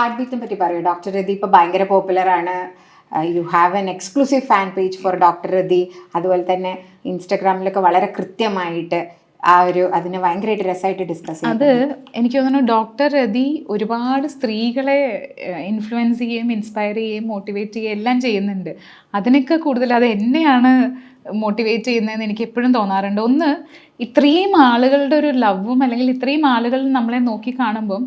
Heart ബീറ്റിനെ പറ്റി പറയൂ. Doctor Rathi ഇപ്പോൾ ഭയങ്കര പോപ്പുലറാണ് you have an exclusive fan page for doctor Rathi. അതുപോലെ തന്നെ ഇൻസ്റ്റഗ്രാമിലൊക്കെ വളരെ കൃത്യമായിട്ട് ആ ഒരു അതിനെ ഭയങ്കരമായിട്ട് രസമായിട്ട് ഡിസ്കസ് അത് എനിക്ക് തോന്നുന്നു ഡോക്ടർ രതി ഒരുപാട് സ്ത്രീകളെ ഇൻഫ്ലുവൻസ് ചെയ്യുകയും ഇൻസ്പയർ ചെയ്യുകയും മോട്ടിവേറ്റ് ചെയ്യുകയും എല്ലാം ചെയ്യുന്നുണ്ട്. അതിനൊക്കെ കൂടുതൽ അത് എന്നെയാണ് മോട്ടിവേറ്റ് ചെയ്യുന്നതെന്ന് എനിക്ക് എപ്പോഴും തോന്നാറുണ്ട്. ഒന്ന് ഇത്രയും ആളുകളുടെ ഒരു ലവും അല്ലെങ്കിൽ ഇത്രയും ആളുകൾ നമ്മളെ നോക്കി കാണുമ്പം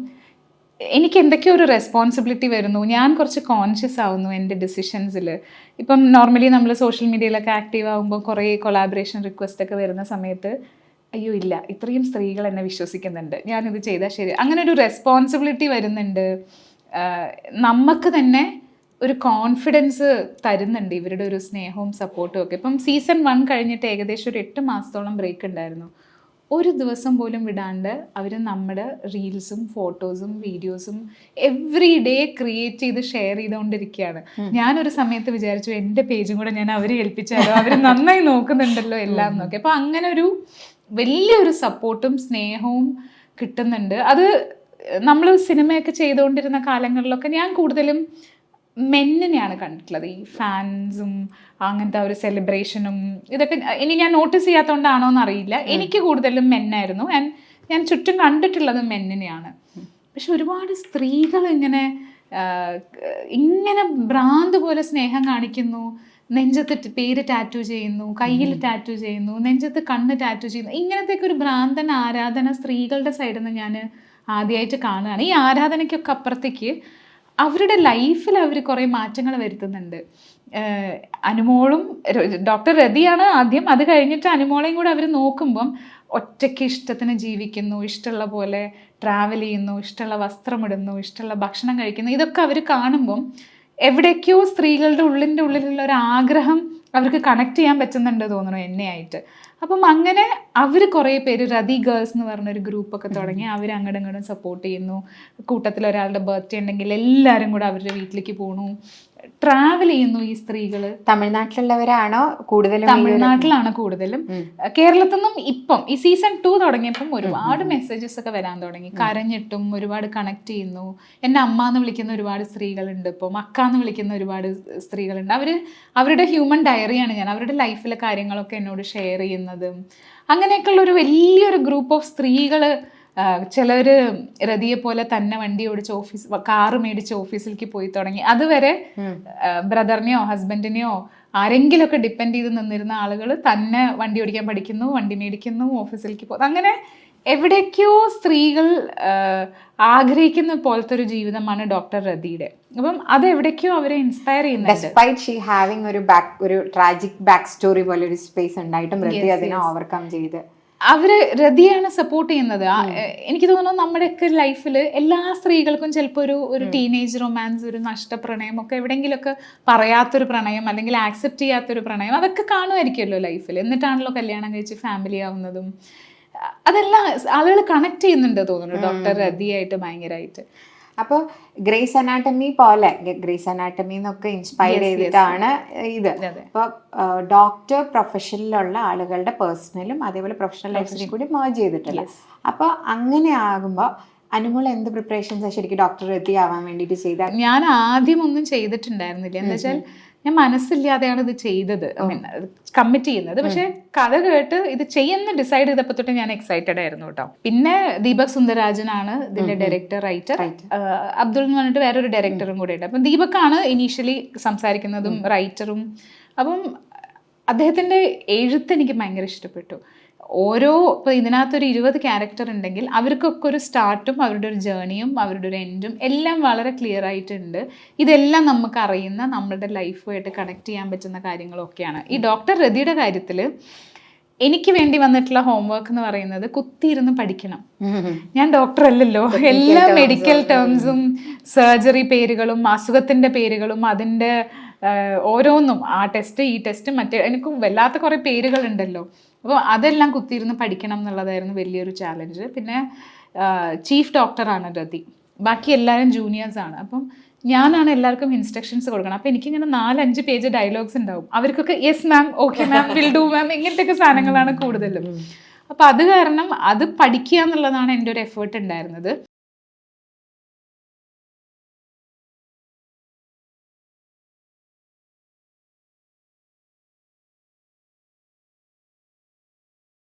എനിക്ക് എന്തൊക്കെയോ ഒരു റെസ്പോൺസിബിലിറ്റി വരുന്നു. ഞാൻ കുറച്ച് കോൺഷ്യസ് ആവുന്നു എന്റെ ഡിസിഷൻസിൽ ഇപ്പം നോർമലി നമ്മൾ സോഷ്യൽ മീഡിയയിലൊക്കെ ആക്റ്റീവ് ആകുമ്പോൾ കുറേ കൊളാബറേഷൻ റിക്വസ്റ്റ് ഒക്കെ വരുന്ന സമയത്ത് അയ്യോ ഇല്ല. ഇത്രയും സ്ത്രീകൾ എന്നെ വിശ്വസിക്കുന്നുണ്ട്. ഞാനിത് ചെയ്താൽ ശരി. അങ്ങനെ ഒരു റെസ്പോൺസിബിലിറ്റി വരുന്നുണ്ട് നമുക്ക് തന്നെ ഒരു കോൺഫിഡൻസ് തരുന്നുണ്ട് ഇവരുടെ ഒരു സ്നേഹവും സപ്പോർട്ടും ഒക്കെ. ഇപ്പം സീസൺ വൺ കഴിഞ്ഞിട്ട് ഏകദേശം ഒരു എട്ട് മാസത്തോളം ബ്രേക്ക് ഉണ്ടായിരുന്നു. ഒരു ദിവസം പോലും വിടാണ്ട് അവർ നമ്മുടെ റീൽസും ഫോട്ടോസും വീഡിയോസും എവറി ഡേ ക്രിയേറ്റ് ചെയ്ത് ഷെയർ ചെയ്തുകൊണ്ടിരിക്കുകയാണ് ഞാനൊരു സമയത്ത് വിചാരിച്ചു എന്റെ പേജും കൂടെ ഞാൻ അവരെ ഏൽപ്പിച്ചാലോ? അവർ നന്നായി നോക്കുന്നുണ്ടല്ലോ എല്ലാം നോക്കി അപ്പോൾ അങ്ങനെ ഒരു വലിയൊരു സപ്പോർട്ടും സ്നേഹവും കിട്ടുന്നുണ്ട്. അത് നമ്മൾ സിനിമയൊക്കെ ചെയ്തുകൊണ്ടിരുന്ന കാലങ്ങളിലൊക്കെ ഞാൻ കൂടുതലും മെന്നിനെയാണ് കണ്ടിട്ടുള്ളത്. ഈ ഫാൻസും അങ്ങനത്തെ ഒരു സെലിബ്രേഷനും ഇതൊക്കെ ഇനി ഞാൻ നോട്ടീസ് ചെയ്യാത്തതുകൊണ്ടാണോ എന്ന് അറിയില്ല എനിക്ക് കൂടുതലും മെന്നായിരുന്നു. ഞാൻ ഞാൻ ചുറ്റും കണ്ടിട്ടുള്ളത് മെന്നിനെയാണ്. പക്ഷെ ഒരുപാട് സ്ത്രീകൾ ഇങ്ങനെ ഇങ്ങനെ ഭ്രാന്ത് പോലെ സ്നേഹം കാണിക്കുന്നു. നെഞ്ചത്ത് പേര് ടാറ്റു ചെയ്യുന്നു കയ്യിൽ ടാറ്റു ചെയ്യുന്നു നെഞ്ചത്ത് കണ്ണ് ടാറ്റു ചെയ്യുന്നു. ഇങ്ങനത്തെയൊക്കെ ഒരു ഭ്രാന്തൻ ആരാധന സ്ത്രീകളുടെ സൈഡിൽ നിന്ന് ഞാൻ ആദ്യമായിട്ട് കാണുകയാണ്. ഈ ആരാധനയ്ക്കൊക്കെ അപ്പുറത്തേക്ക് അവരുടെ ലൈഫിൽ അവർ കുറേ മാറ്റങ്ങൾ വരുത്തുന്നുണ്ട്. അനുമോളും ഡോക്ടർ രതിയാണ് ആദ്യം. അത് കഴിഞ്ഞിട്ട് അനുമോളെയും കൂടെ അവർ നോക്കുമ്പം ഒറ്റയ്ക്ക് ഇഷ്ടത്തിന് ജീവിക്കുന്നു ഇഷ്ടമുള്ള പോലെ ട്രാവൽ ചെയ്യുന്നു ഇഷ്ടമുള്ള വസ്ത്രമിടുന്നു ഇഷ്ടമുള്ള ഭക്ഷണം കഴിക്കുന്നു. ഇതൊക്കെ അവർ കാണുമ്പം എവിടേക്കോ സ്ത്രീകളുടെ ഉള്ളിന്റെ ഉള്ളിലുള്ള ഒരു ആഗ്രഹം അവർക്ക് കണക്ട് ചെയ്യാൻ പറ്റുന്നുണ്ട് തോന്നുന്നു എന്നെ ആയിട്ട് അപ്പം അങ്ങനെ അവർ കുറേ പേര് റതി ഗേൾസ് എന്ന് പറഞ്ഞൊരു ഗ്രൂപ്പൊക്കെ തുടങ്ങി. അവർ അങ്ങോട്ടും ഇങ്ങോട്ടും സപ്പോർട്ട് ചെയ്യുന്നു. കൂട്ടത്തിൽ ഒരാളുടെ ബർത്ത്ഡേ ഉണ്ടെങ്കിൽ എല്ലാവരും കൂടെ അവരുടെ വീട്ടിലേക്ക് പോണു. ട്രാവൽ ചെയ്യുന്നു ഈ സ്ത്രീകൾ തമിഴ്നാട്ടിലുള്ളവരാണോ കൂടുതലും തമിഴ്നാട്ടിലാണ് കൂടുതലും. കേരളത്തിൽ നിന്നും ഇപ്പം ഈ സീസൺ ടു തുടങ്ങിയപ്പം ഒരുപാട് മെസ്സേജസ് ഒക്കെ വരാൻ തുടങ്ങി. കരഞ്ഞിട്ടും ഒരുപാട് കണക്ട് ചെയ്യുന്നു. എന്നെ അമ്മ എന്ന് വിളിക്കുന്ന ഒരുപാട് സ്ത്രീകളുണ്ട് ഇപ്പം. മക്ക എന്ന് വിളിക്കുന്ന ഒരുപാട് സ്ത്രീകളുണ്ട്. അവർ അവരുടെ ഹ്യൂമൻ ഡയറിയാണ് ഞാൻ. അവരുടെ ലൈഫിലെ കാര്യങ്ങളൊക്കെ എന്നോട് ഷെയർ ചെയ്യുന്നതും അങ്ങനെയൊക്കെയുള്ള ഒരു വലിയൊരു ഗ്രൂപ്പ് ഓഫ് സ്ത്രീകൾ ചിലർ രതിയെ പോലെ തന്നെ വണ്ടി ഓടിച്ച് ഓഫീസ് കാറ് മേടിച്ച് ഓഫീസിലേക്ക് പോയി തുടങ്ങി. അതുവരെ ബ്രദറിനെയോ ഹസ്ബൻഡിനെയോ ആരെങ്കിലുമൊക്കെ ഡിപ്പെൻഡ് ചെയ്ത് നിന്നിരുന്ന ആളുകൾ തന്നെ വണ്ടി ഓടിക്കാൻ പഠിക്കുന്നു വണ്ടി മേടിക്കുന്നു ഓഫീസിലേക്ക് പോകുന്നു അങ്ങനെ എവിടേക്കോ സ്ത്രീകൾ ആഗ്രഹിക്കുന്ന പോലത്തെ ഒരു ജീവിതമാണ് ഡോക്ടർ രതിയുടെ. അപ്പം അത് എവിടേക്കോ അവരെ ഇൻസ്പയർ ചെയ്യുന്നത് ഷീ ഹാവിംഗ് ഒരു ബാക്ക് ഒരു ട്രാജിക് ബാക്ക് സ്റ്റോറി പോലെ ഒരു സ്പേസ് ഉണ്ടായിട്ടും രതി അതിനെ ഓവർകം ചെയ്ത്. അവർ രതിയാണ് സപ്പോർട്ട് ചെയ്യുന്നത്. എനിക്ക് തോന്നുന്നു നമ്മുടെയൊക്കെ ലൈഫിൽ എല്ലാ സ്ത്രീകൾക്കും ചിലപ്പോൾ ഒരു ഒരു ടീനേജ് റൊമാൻസ് ഒരു നഷ്ടപ്രണയം ഒക്കെ എവിടെയെങ്കിലുമൊക്കെ പറയാത്തൊരു പ്രണയം അല്ലെങ്കിൽ ആക്സെപ്റ്റ് ചെയ്യാത്തൊരു പ്രണയം അതൊക്കെ കാണുമായിരിക്കുമല്ലോ ലൈഫിൽ എന്നിട്ടാണല്ലോ കല്യാണം കഴിച്ച് ഫാമിലി ആവുന്നതും. അതെല്ലാം ആളുകൾ കണക്ട് ചെയ്യുന്നുണ്ട് തോന്നുന്നു. ഡോക്ടർ രതിയായിട്ട് ഭയങ്കരമായിട്ട് അപ്പോൾ ഗ്രേസ് അനാട്ടമി പോലെ ഗ്രേസ് അനാട്ടമി എന്നൊക്കെ ഇൻസ്പയർ ചെയ്തിട്ടാണ് ഇത്. അപ്പൊ അപ്പോൾ ഡോക്ടർ പ്രൊഫഷനിലുള്ള ആളുകളുടെ പേഴ്സണലും അതേപോലെ പ്രൊഫഷണൽ ലൈഫിലും കൂടി മേർജ് ചെയ്തിട്ടില്ല അപ്പോൾ അങ്ങനെ ആകുമ്പോൾ അനുമോൾ എന്ത് പ്രിപ്പറേഷൻസ് ശരിക്കും ഡോക്ടർ എത്തി ആവാൻ വേണ്ടിയിട്ട് ചെയ്ത? ഞാൻ ആദ്യം ഒന്നും ചെയ്തിട്ടുണ്ടായിരുന്നില്ല. എന്താ വെച്ചാൽ ഞാൻ മനസ്സില്ലാതെയാണ് ഇത് ചെയ്തത്. കമ്മിറ്റ് ചെയ്യുന്നത്. പക്ഷെ കഥ കേട്ട് ഇത് ചെയ്യുന്ന ഡിസൈഡ് ചെയ്തപ്പോൾ തൊട്ട് ഞാൻ എക്സൈറ്റഡ് ആയിരുന്നു കേട്ടോ. പിന്നെ ദീപക് സുന്ദരാജനാണ് ഇതിന്റെ ഡയറക്ടർ റൈറ്റർ അബ്ദുൾ എന്ന് പറഞ്ഞിട്ട് വേറൊരു ഡയറക്ടറും കൂടെ ഉണ്ട്. അപ്പം ദീപക്കാണ് ഇനീഷ്യലി സംസാരിക്കുന്നതും റൈറ്ററും അപ്പം അദ്ദേഹത്തിന്റെ എഴുത്ത് എനിക്ക് ഭയങ്കര ഇഷ്ടപ്പെട്ടു. ഓരോ ഇപ്പൊ ഇതിനകത്തൊരു ഇരുപത് ക്യാരക്ടർ ഉണ്ടെങ്കിൽ അവർക്കൊക്കെ ഒരു സ്റ്റാർട്ടും അവരുടെ ഒരു ജേണിയും അവരുടെ ഒരു എൻഡും എല്ലാം വളരെ ക്ലിയർ ആയിട്ടുണ്ട്. ഇതെല്ലാം നമുക്ക് അറിയുന്ന നമ്മളുടെ ലൈഫുമായിട്ട് കണക്ട് ചെയ്യാൻ പറ്റുന്ന കാര്യങ്ങളൊക്കെയാണ്. ഈ ഡോക്ടർ രതിയുടെ കാര്യത്തിൽ എനിക്ക് വേണ്ടി വന്നിട്ടുള്ള ഹോംവർക്ക് എന്ന് പറയുന്നത് കുത്തിയിരുന്ന് പഠിക്കണം. ഞാൻ ഡോക്ടർ അല്ലല്ലോ. എല്ലാ മെഡിക്കൽ ടേംസും സർജറി പേരുകളും അസുഖത്തിന്റെ പേരുകളും അതിന്റെ ഓരോന്നും ആ ടെസ്റ്റ് ഈ ടെസ്റ്റ് മറ്റേ എനിക്ക് വല്ലാത്ത കുറെ പേരുകളുണ്ടല്ലോ. അപ്പോൾ അതെല്ലാം കുത്തിയിരുന്ന് പഠിക്കണം എന്നുള്ളതായിരുന്നു വലിയൊരു ചാലഞ്ച് പിന്നെ ചീഫ് ഡോക്ടറാണ് രതി. ബാക്കി എല്ലാവരും ജൂനിയേഴ്സാണ് ആണ്. അപ്പം ഞാനാണ് എല്ലാവർക്കും ഇൻസ്ട്രക്ഷൻസ് കൊടുക്കണം. അപ്പം എനിക്കിങ്ങനെ നാലഞ്ച് പേജ് ഡയലോഗ്സ് ഉണ്ടാവും. അവർക്കൊക്കെ yes ma'am okay ma'am will do ma'am ഇങ്ങനത്തെയൊക്കെ സാധനങ്ങളാണ് കൂടുതലും. അപ്പം അത് കാരണം അത് പഠിക്കുക എന്നുള്ളതാണ് എന്റെ ഒരു എഫേർട്ട് ഉണ്ടായിരുന്നത്.